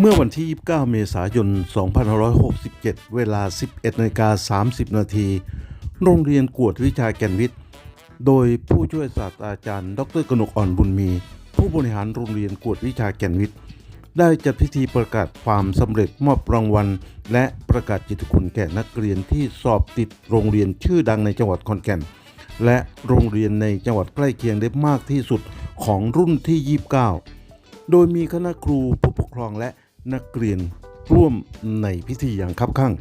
เมื่อวันที่ 29 เมษายน 2567 เวลา 11นาฬิกา30 นาที โรงเรียนกวดวิชาแก่นวิทย์ โดยผู้ช่วยศาสตราจารย์ ดรกนกอ่อนบุญมี ผู้บริหารโรงเรียนกวดวิชาแก่นวิทย์ ได้จัดพิธีประกาศความสำเร็จมอบรางวัล และประกาศจิตคุณแก่นักเรียนที่สอบติดโรงเรียนชื่อดังในจังหวัดขอนแก่น และโรงเรียนในจังหวัดใกล้เคียงได้มากที่สุดของรุ่นที่ 29 โดยมีคณะครูผู้ปกครองและ นักเรียนร่วมในพิธีอย่างคับข้าง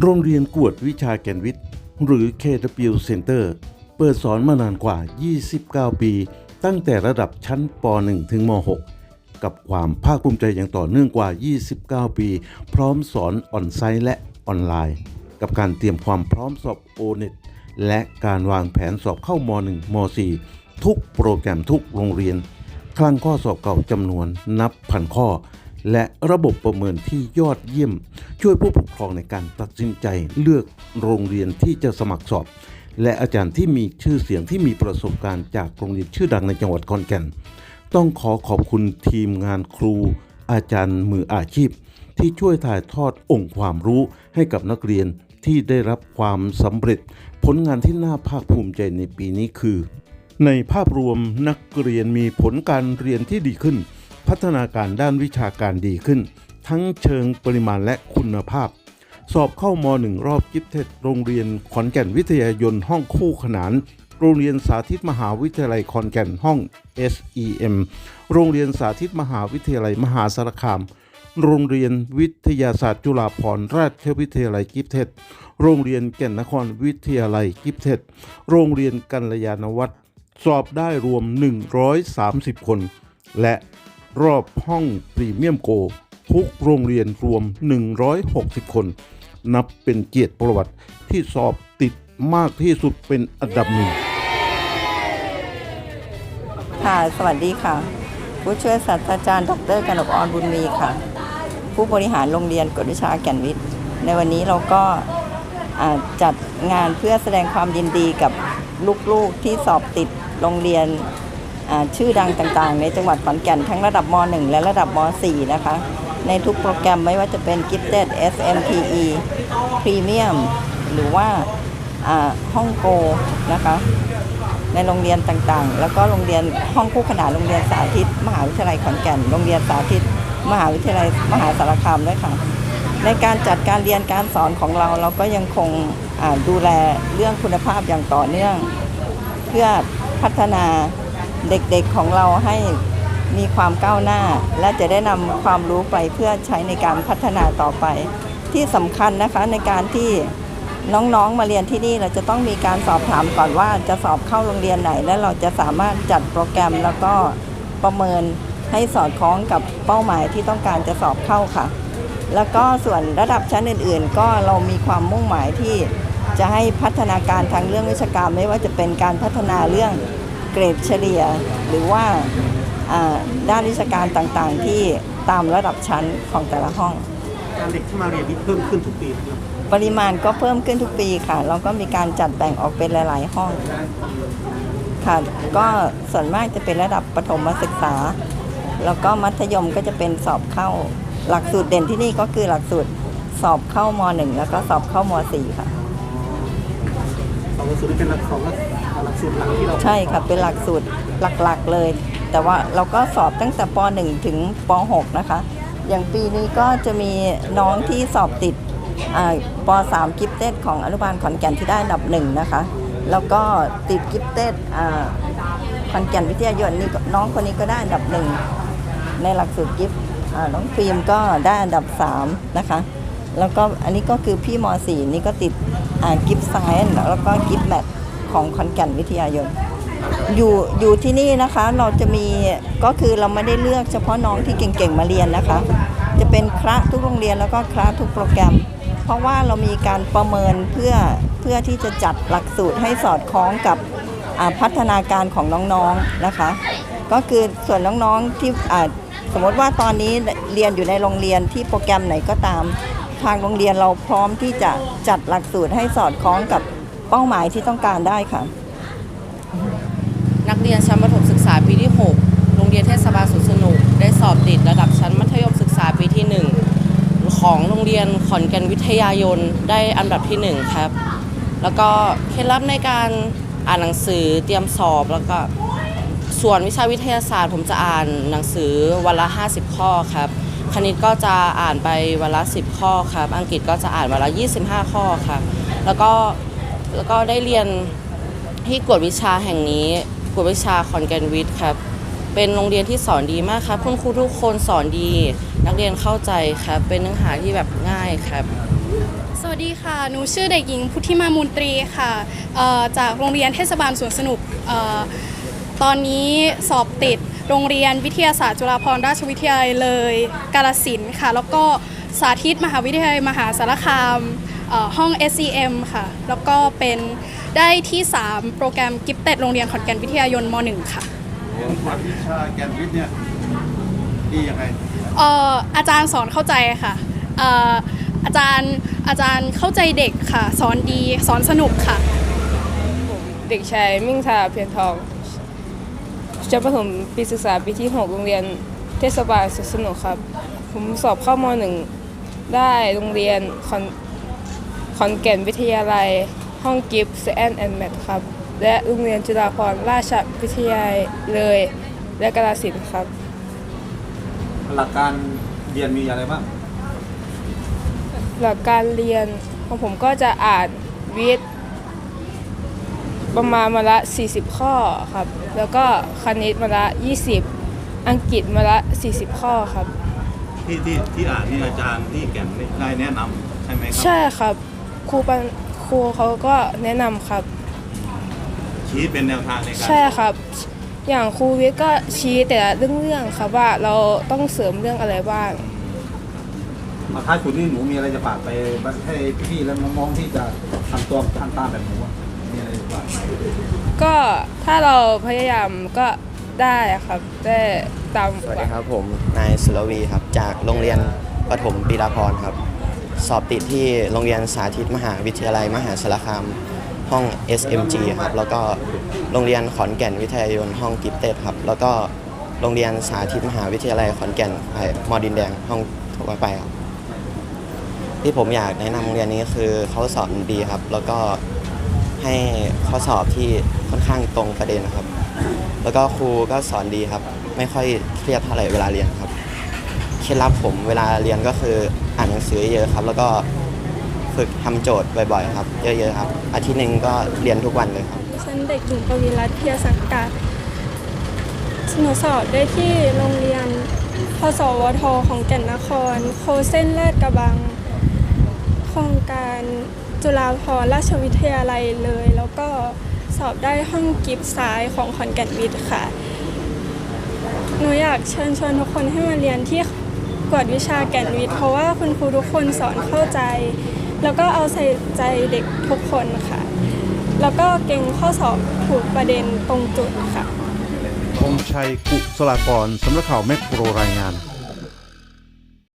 โรงเรียนกวดวิชาแกนวิทย์ หรือ KW Center เปิดสอนมานานกว่า 29 ปี ตั้งแต่ระดับชั้นป .1 ถึงม .6 กับความภาคภูมิใจอย่างต่อเนื่องกว่า 29 ปี พร้อมสอนออนไซต์และออนไลน์ กับการเตรียมความพร้อมสอบ o n e t และการวางแผนสอบเข้าม .1 ม .4 ทุกโปรแกรมทุกโรงเรียน คลังข้อสอบเก่าจำนวนนับพันข้อ และระบบประเมินที่ยอดเยี่ยม ช่วยผู้ปกครองในการตัดสินใจเลือกโรงเรียนที่จะสมัครสอบ และอาจารย์ที่มีชื่อเสียงที่มีประสบการณ์จากโรงเรียนชื่อดังในจังหวัดขอนแก่น ต้องขอขอบคุณทีมงานครู อาจารย์มืออาชีพ ที่ช่วยถ่ายทอดองค์ความรู้ให้กับนักเรียนที่ได้รับความสำเร็จ ผลงานที่น่าภาคภูมิใจในปีนี้คือ ในภาพรวมนักเรียนมีผลการเรียนที่ดีขึ้น พัฒนาการด้านวิชาการดีขึ้น ทั้งเชิงปริมาณและคุณภาพ สอบเข้ามหนึ่งรอบกิฟเทศโรงเรียนขอนแก่นวิทยายนห้องคู่ขนาน โรงเรียนสาธิตมหาวิทยาลัยขอนแก่นห้อง SEM โรงเรียนสาธิตมหาวิทยาลัยมหาสารคาม โรงเรียนวิทยาศาสตร์จุฬาภรณราชวิทยาลัยกิฟเทศโรงเรียนแก่นนครวิทยาลัยกิฟเทศโรงเรียนกัลยาณวัฒน์สอบได้รวม 130 คน และ รอบห้องพรีเมียมโก ทุกโรงเรียนรวม 160 คน นับเป็นเกียรติประวัติที่สอบติดมากที่สุดเป็นอันดับหนึ่ง ค่ะสวัสดีค่ะ ผู้ช่วยศาสตราจารย์ ดรกนกออนบุญมีค่ะ ผู้บริหารโรงเรียนกฎวิชาแก่นวิทย์ ในวันนี้เราก็จัดงานเพื่อแสดงความยินดีกับลูกๆที่สอบติดโรงเรียน ชื่อดังต่างๆ ในจังหวัดขอนแก่นทั้งระดับม .1 และระดับม .4 นะคะ ในทุกโปรแกรมไม่ว่าจะเป็น Gifted SMTE Premium หรือว่าห้องโกนะคะในโรงเรียนต่างๆ แล้วก็โรงเรียนห้องคู่ขนานโรงเรียนสาธิต มหาวิทยาลัยขอนแก่น โรงเรียนสาธิต มหาวิทยาลัยมหาสารคามด้วยค่ะ ในการจัดการเรียนการสอนของเราเราก็ยังคงดูแลเรื่องคุณภาพอย่างต่อเนื่อง เพื่อพัฒนา เด็กๆของเราให้มีความก้าวหน้า และจะได้นำความรู้ไปเพื่อใช้ในการพัฒนาต่อไป ที่สำคัญนะคะในการที่น้องๆมาเรียนที่นี่เราจะต้องมีการสอบถามก่อนว่าจะสอบเข้าโรงเรียนไหน และเราจะสามารถจัดโปรแกรมแล้วก็ประเมินให้สอดคล้องกับเป้าหมายที่ต้องการจะสอบเข้าค่ะ แล้วก็ส่วนระดับชั้นอื่น ๆ ก็เรามีความมุ่งหมายที่จะให้พัฒนาการทางเรื่องวิชาการไม่ว่าจะเป็นการพัฒนาเรื่อง เกรดเฉลี่ย หรือว่าอ่าด้านวิชาการต่างๆ ที่ตามระดับชั้นของแต่ละห้องการเด็กที่มาเรียนนี่เพิ่มขึ้นทุกปีนะครับปริมาณก็เพิ่มขึ้นทุกปีค่ะ เราก็มีการจัดแบ่งออกเป็นหลาย ๆ ห้องค่ะก็ส่วนมากจะเป็นระดับประถมศึกษา แล้วก็มัธยมก็จะเป็นสอบเข้า หลักสูตรเด่นที่นี่ก็คือหลักสูตรสอบเข้าม .1 แล้วก็สอบเข้าม .4 ค่ะสองหลักสูตรนี่เป็นหลักสองหลัก สูตรหลักที่เราใช่ค่ะเป็นหลักสูตรหลักๆเลย แต่ว่าเราก็สอบตั้งแต่ป .1 ถึงป .6 นะคะ อย่างปีนี้ก็จะมีน้องที่สอบติดป .3 กิฟเต็ดของอนุบาลขอนแก่นที่ได้อันดับหนึ่งนะคะ แล้วก็ติดกิฟเต็ดขอนแก่นวิทยายนนี่น้องคนนี้ก็ได้อันดับหนึ่งในหลักสูตรกิฟน้องฟิล์มก็ได้อันดับสามนะคะ แล้วก็อันนี้ก็คือพี่ม .4 นี่ก็ติดกิฟต์ไซน์แล้วก็กิฟต์แมท ของขอนแก่นวิทยายนอยู่อยู่ที่นี่นะคะเราจะมีก็คือเราไม่ได้เลือกเฉพาะน้องที่เก่งๆมาเรียนนะคะ จะเป็นคละทุกโรงเรียนแล้วก็คละทุกโปรแกรม เพราะว่าเรามีการประเมินเพื่อเพื่อที่จะจัดหลักสูตรให้สอดคล้องกับพัฒนาการของน้องๆนะคะ ก็คือส่วนน้องๆที่สมมติว่าตอนนี้เรียนอยู่ในโรงเรียนที่โปรแกรมไหนก็ตาม ทางโรงเรียนเราพร้อมที่จะจัดหลักสูตรให้สอดคล้องกับ เป้าหมายที่ต้องการได้ค่ะ นักเรียนชั้นประถมศึกษาปีที่ 6 โรงเรียนเทศบาลสวนสนุก ได้สอบติดระดับชั้นมัธยมศึกษาปีที่ 1 ของโรงเรียนขอนแก่นวิทยายนได้อันดับที่หนึ่งครับ แล้วก็เคล็ดลับในการอ่านหนังสือเตรียมสอบแล้วก็ส่วนวิชาวิทยาศาสตร์ ผมจะอ่านหนังสือวันละ 50 ข้อครับคณิตก็จะอ่านไปวันละ 10 ข้อครับ อังกฤษก็จะอ่านวันละ 25 ข้อครับ แล้วก็ แล้วก็ได้เรียนที่กวดวิชาแห่งนี้กวดวิชาขอนแกนวิทย์ครับ เป็นโรงเรียนที่สอนดีมากครับคุณครูทุกคนสอนดี นักเรียนเข้าใจครับ เป็นเนื้อหาที่แบบง่ายครับ สวัสดีค่ะ หนูชื่อเด็กหญิงพุทธิมามูลตรีค่ะจากโรงเรียนเทศบาลสวนสนุกออตอนนี้สอบติดโรงเรียนวิทยาศาสตร์จุฬาภรณราชวิทยาลัยเลย กาลสินธุ์ค่ะ แล้วก็สาธิตมหาวิทยาลัยมหาสารคาม ห้อง SCM ค่ะ แล้วก็เป็นได้ที่ 3 โปรแกรมกิฟเต็ดโรงเรียนขอนแก่นวิทยายนม .1 ค่ะเรียนกวดวิชาแกนวิทย์เนี่ยดียังไงเอ่ออาจารย์สอนเข้าใจค่ะเอ่ออาจารย์อาจารย์เข้าใจเด็กค่ะ สอนดีสอนสนุกค่ะ เด็กชายมิ่งทาเพียรทองชั้นประถมปีศึกษาปีที่ 6 โรงเรียนเทศบาลสุขสนุกครับ ผมสอบเข้ามหนึ่งได้โรงเรียนขอน ขอนแก่นวิทยาลัย ห้องกิฟต์แอนแอนแมทครับ และโรงเรียนจุฬาภรณราชวิทยาลัยเลย และกาฬสินธุ์ครับ หลักการเรียนมีอะไรบ้างหลักการเรียนของผมก็จะอ่านวิทย์ประมาณมาละ 40 ข้อครับ แล้วก็คณิตมาละ 20 อังกฤษมาละ 40 ข้อครับ ที่ที่ที่อ่านนี่อาจารย์ที่แก่นได้แนะนำใช่ไหมครัใช่ครับ ครูปันครูเขาก็แนะนำครับ ชี้เป็นแนวทางในการใช่ครับ อย่างครูวิทย์ก็ชี้แต่ละเรื่องๆครับว่าเราต้องเสริมเรื่องอะไรบ้าง มาท้ายสุดนี่หนูมีอะไรจะฝากไปให้พี่และน้องๆที่จะทำตัวทำตามแบบหนูอะมีอะไรจะฝากก็ถ้าเราพยายามก็ได้ครับได้ตามสวัสดีครับผมนายสุรวีครับ จากโรงเรียนประถมปีดาพรครับ สอบติดที่โรงเรียนสาธิตมหาวิทยาลัยมหาสารคามห้อง SMG ครับแล้วก็โรงเรียนขอนแก่นวิทยายนห้องกิฟเต็ดครับแล้วก็โรงเรียนสาธิตมหาวิทยาลัยขอนแก่นไอมอดินแดงห้องทั่วไปครับที่ผมอยากแนะนำโรงเรียนนี้คือเขาสอนดีครับ แล้วก็ให้ข้อสอบที่ค่อนข้างตรงประเด็นครับ แล้วก็ครูก็สอนดีครับ ไม่ค่อยเครียดเท่าไหร่เวลาเรียนครับ เคล็ดลับผมเวลาเรียนก็คืออ่านหนังสือเยอะครับ แล้วก็ฝึกทำโจทย์บ่อยๆ ครับ เยอะๆครับ อาทิตย์หนึ่งก็เรียนทุกวันเลยครับฉันเด็กหญิงปวีรัตน์เพียสังกัดหนูสอบได้ที่โรงเรียนพสวทของแก่นนคร โคเส้นลาดกระบัง โครงการจุฬาภรณราชวิทยาลัยเลย แล้วก็สอบได้ห้องกิฟต์ซ้ายของขอนแก่นวิทย์ค่ะ หนูอยากเชิญชวนทุกคนให้มาเรียนที่ กวดวิชาแก่นวิทย์เพราะว่าคุณครูทุกคนสอนเข้าใจ แล้วก็เอาใส่ใจเด็กทุกคนค่ะ แล้วก็เก่งข้อสอบถูกประเด็นตรงจุดค่ะธงชัยกุศลากรสำนักข่าวแมกโรรายงาน